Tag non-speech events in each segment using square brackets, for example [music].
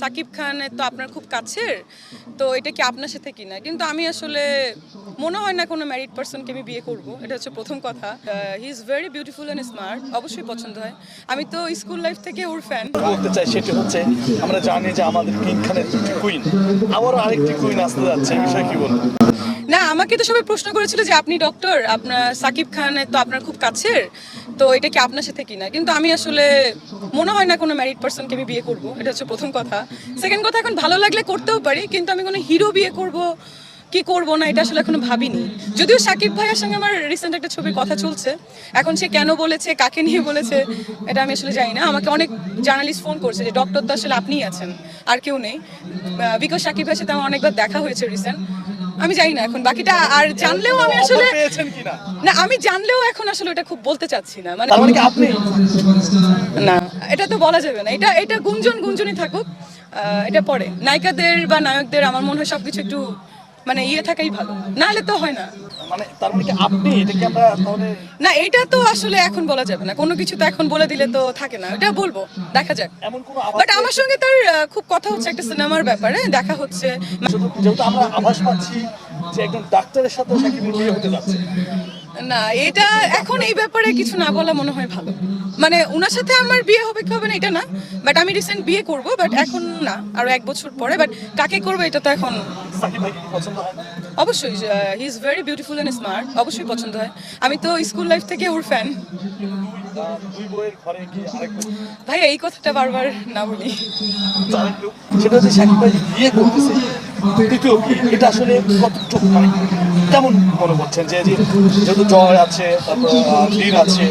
সাকিব খানের তো আপনার খুব কাছের, তো এটা কি আপনার সাথে কিনা? কিন্তু আমি আসলে, মনে হয় না কোনো ম্যারিড পার্সনকে আমি বিয়ে করব, এটা হচ্ছে প্রথম কথা। He is very beautiful and smart অবশ্যই পছন্দ হয়। আমি তো স্কুল লাইফ থেকে ওর ফ্যান বলতে চাই সেটি হচ্ছে, আমরা জানি যে আমাদের কিং খানের কুইন আবারও আরেকটি কুইন আসতে যাচ্ছে, বিষয়ে কি বলব? না, আমাকে তো সবাই প্রশ্ন করেছিল যে আপনি ডক্টর আপনার সাকিব খানের তো আপনার খুব কাছের, তো এটা কি আপনার সাথে কিনা? কিন্তু আমি আসলে, মনে হয় না কোনো ম্যারিড পার্সনকে আমি বিয়ে করব, এটা হচ্ছে প্রথম কথা। সেকেন্ড কথা, এখন ভালো লাগলে করতেও পারি, কিন্তু আমি কোনো হিরো বিয়ে করব, কি করব না, এটা আসলে এখনও ভাবিনি। যদিও সাকিব ভাইয়ের সঙ্গে আমার রিসেন্ট একটা ছবির কথা চলছে, এখন সে কেন বলেছে, কাকে নিয়ে বলেছে, এটা আমি আসলে জানি না। আমাকে অনেক জার্নালিস্ট ফোন করছে যে ডক্টর তো আসলে আপনিই আছেন, আর কেউ নেই। বিকজ সাকিব ভাইয়ের সাথে আমার অনেকবার দেখা হয়েছে রিসেন্ট আমি জানি না এখন বাকিটা আর জানলেও আমি আসলে না আমি জানলেও এখন আসলে এটা খুব বলতে চাচ্ছি না। মানে মানে আপনি? না এটা তো বলা যাবে না। এটা এটা গুঞ্জন গুঞ্জনই থাকুক। আহ, এটা পরে। নায়িকাদের বা নায়কদের আমার মনে হয় সবকিছু একটু মানে ইয়ে থাকাই ভালো। নাহলে তো হয় না। মানে তার মানে আপনি এটাকে আমরা তাহলে না এটা তো আসলে এখন বলা যাবে না। কোনো কিছু তো এখন বলে দিলে তো থাকে না। এটা বলব দেখা যাক। এমন কোনো বাট আমার সঙ্গে তার খুব কথা হচ্ছে একটা সিনেমার ব্যাপারে দেখা হচ্ছে। যেহেতু আমরা আভাস পাচ্ছি যে একজন ডাক্তারের সাথে সাকিবের বিয়ে হতে যাচ্ছে। না এটা এখন এই ব্যাপারে কিছু না বলা মনে হয় ভালো। মানে ওনার সাথে আমার বিয়ে হবে কি হবে না এটা না। বাট আমি রিসেন্ট বিয়ে করব বাট এখন না আরও এক বছর পরে। বাট কাকে করব এটা তো এখন সাকিব ভাইকে পছন্দ হয়? অবশ্যই he is very beautiful and smart অবশ্যই পছন্দ হয়। আমি তো স্কুল লাইফ থেকে ওর ফ্যান? ভাই এই কথাটা বারবার না বলি। সেটা হচ্ছে সাকিব ভাই বিয়ে করতেছে। বিয়ে এটা আসলে কতটুকু মানে কেমন মনে করছেন যে যেহেতু জয় আছে তারপর বীর আছে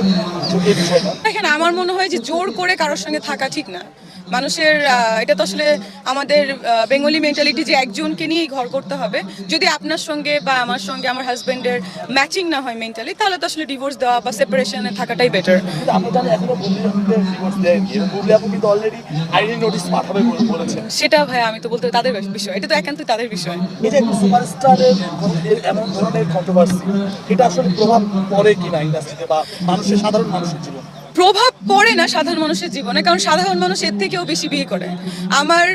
দেখেন আমার মনে হয় যে জোর করে কারোর সঙ্গে থাকা ঠিক না। মানুষের এটা তো আসলে আমাদের বেঙ্গলি মেন্টালিটি যে একজনকে নিয়েই ঘর করতে হবে। যদি আপনার সঙ্গে বা আমার সঙ্গে আমার হাজবেন্ডের ম্যাচিং না হয় মেন্টালি তাহলে তো আসলে ডিভোর্স দেওয়া বা সেপারেশনে থাকাটাই বেটার সেটা ভাই আমি তো বলতে তাদের বিষয় এটা তো একান্তই তাদের বিষয়। সুপারস্টারের এমন ধরনের কন্ট্রোভার্সি এটা আসলে প্রভাব পড়ে কিনা ইন্ডাস্ট্রিতে বা মানুষের সাধারণ মানুষের জীবন? প্রভাব পড়ে না সাধারণ মানুষের জীবনে, কারণ সাধারণ মানুষ এর থেকেও বেশি বিয়ে করে। আমার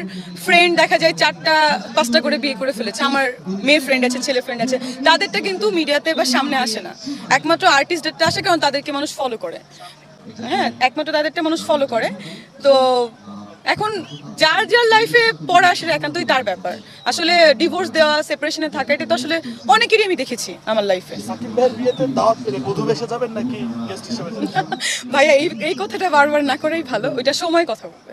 ফ্রেন্ড দেখা যায় চারটা, পাঁচটা করে বিয়ে করে ফেলেছে। আমার মেয়ে ফ্রেন্ড আছে ছেলে ফ্রেন্ড আছে। তাদেরটা কিন্তু মিডিয়াতে বা সামনে আসে না। একমাত্র আর্টিস্টদেরটা আসে কারণ তাদেরকে মানুষ ফলো করে। হ্যাঁ একমাত্র তাদেরটা মানুষ ফলো করে। তো এখন যার যার লাইফে পড়া সেটা একান্তই তার ব্যাপার। আসলে ডিভোর্স দেওয়া সেপারেশনে থাকা এটা তো আসলে অনেকেরই আমি দেখেছি আমার লাইফে [laughs] ভাইয়া এই এই কথাটা বারবার না করাই ভালো ওইটা সময় কথা বলবে।